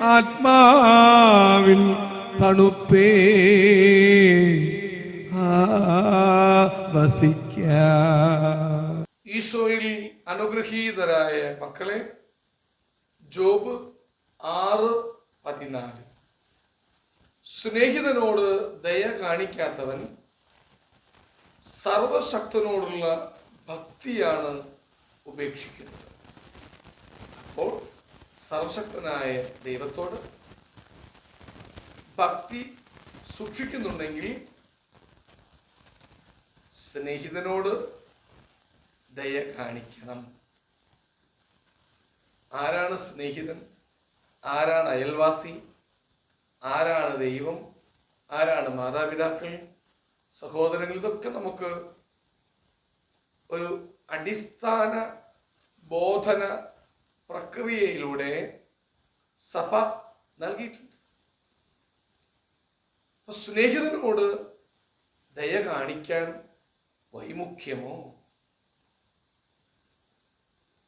ആത്മാവിൻ തണുപ്പേ. ഈശോയിൽ അനുഗ്രഹീതരായ മക്കളെ ജോബ് ആറ് പതിനാല്. സ്നേഹിതനോട് ദയ കാണിക്കാത്തവൻ സർവശക്തനോടുള്ള ഭക്തിയാണ് ഉപേക്ഷിക്കുന്നത്. അപ്പോൾ സർവശക്തനായ ദൈവത്തോട് ഭക്തി സൂക്ഷിക്കുന്നുണ്ടെങ്കിൽ സ്നേഹിതനോട് ദയ കാണിക്കണം. ആരാണ് സ്നേഹിതൻ? ആരാണ് അയൽവാസി? ആരാണ് ദൈവം? ആരാണ് മാതാപിതാക്കൾ? സഹോദരങ്ങൾ ഇതൊക്കെ നമുക്ക് ഒരു അടിസ്ഥാന ബോധന പ്രക്രിയയിലൂടെ സഭ നൽകിയിട്ടുണ്ട്. അപ്പൊ സ്നേഹിതനോട് ദയ കാണിക്കാൻ വൈമുഖ്യമോ?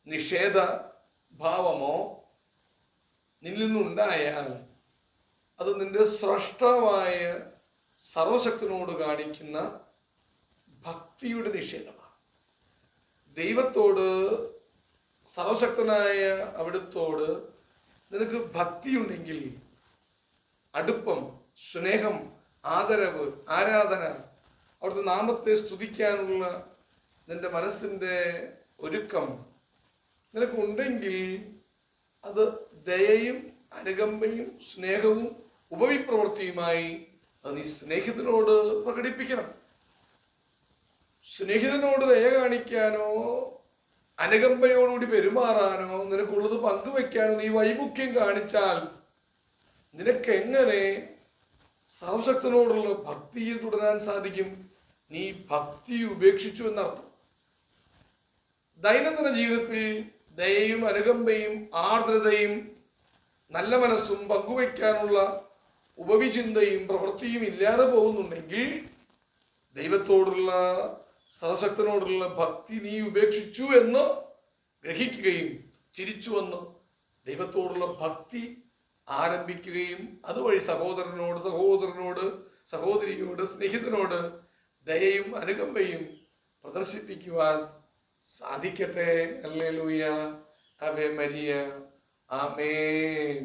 നിഷേധ ഭാവമോ നിന്നിൽ നിന്നുണ്ടായാൽ അത് നിന്റെ സ്രഷ്ടമായ സർവശക്തനോട് കാണിക്കുന്ന ഭക്തിയുടെ നിഷേധമാണ്. ദൈവത്തോട് സർവശക്തനായ അവിടുത്തോട് നിനക്ക് ഭക്തിയുണ്ടെങ്കിൽ അടുപ്പം സ്നേഹം ആദരവ് ആരാധന അവിടുത്തെ നാമത്തെ സ്തുതിക്കാനുള്ള നിന്റെ മനസ്സിന്റെ ഒരുക്കം നിനക്കുണ്ടെങ്കിൽ അത് ദയയും അനുകമ്പയും സ്നേഹവും ഉപവിപ്രവൃത്തിയുമായി നീ സ്നേഹിതനോട് പ്രകടിപ്പിക്കണം. സ്നേഹിതനോട് ദയ കാണിക്കാനോ അനുകമ്പയോടുകൂടി പെരുമാറാനോ നിനക്കുള്ളത് പങ്കുവെക്കാനോ നീ വൈമുഖ്യം കാണിച്ചാൽ നിനക്കെങ്ങനെ സർവശക്തനോടുള്ള ഭക്തിയിൽ തുടരാൻ സാധിക്കും? നീ ഭക്തി ഉപേക്ഷിച്ചു എന്നർത്ഥം. ദൈനംദിന ജീവിതത്തിൽ ദയയും അനുകമ്പയും ആർദ്രതയും നല്ല മനസ്സും പങ്കുവെക്കാനുള്ള ഉപവിചിന്തയും പ്രവൃത്തിയും ഇല്ലാതെ പോകുന്നുണ്ടെങ്കിൽ ദൈവത്തോടുള്ള സർവശക്തനോടുള്ള ഭക്തി നീ ഉപേക്ഷിച്ചു എന്ന് ഗ്രഹിക്കുകയും തിരിച്ചു വന്ന് ദൈവത്തോടുള്ള ഭക്തി ആരംഭിക്കുകയും അതുവഴി സഹോദരനോട് സഹോദരനോട് സഹോദരിയോട് സ്നേഹിതനോട് ദയയും അനുകമ്പയും പ്രദർശിപ്പിക്കുവാൻ സാധിക്കട്ടെ. അല്ലേ ലൂയ അവേ മരിയ. ആമേൻ.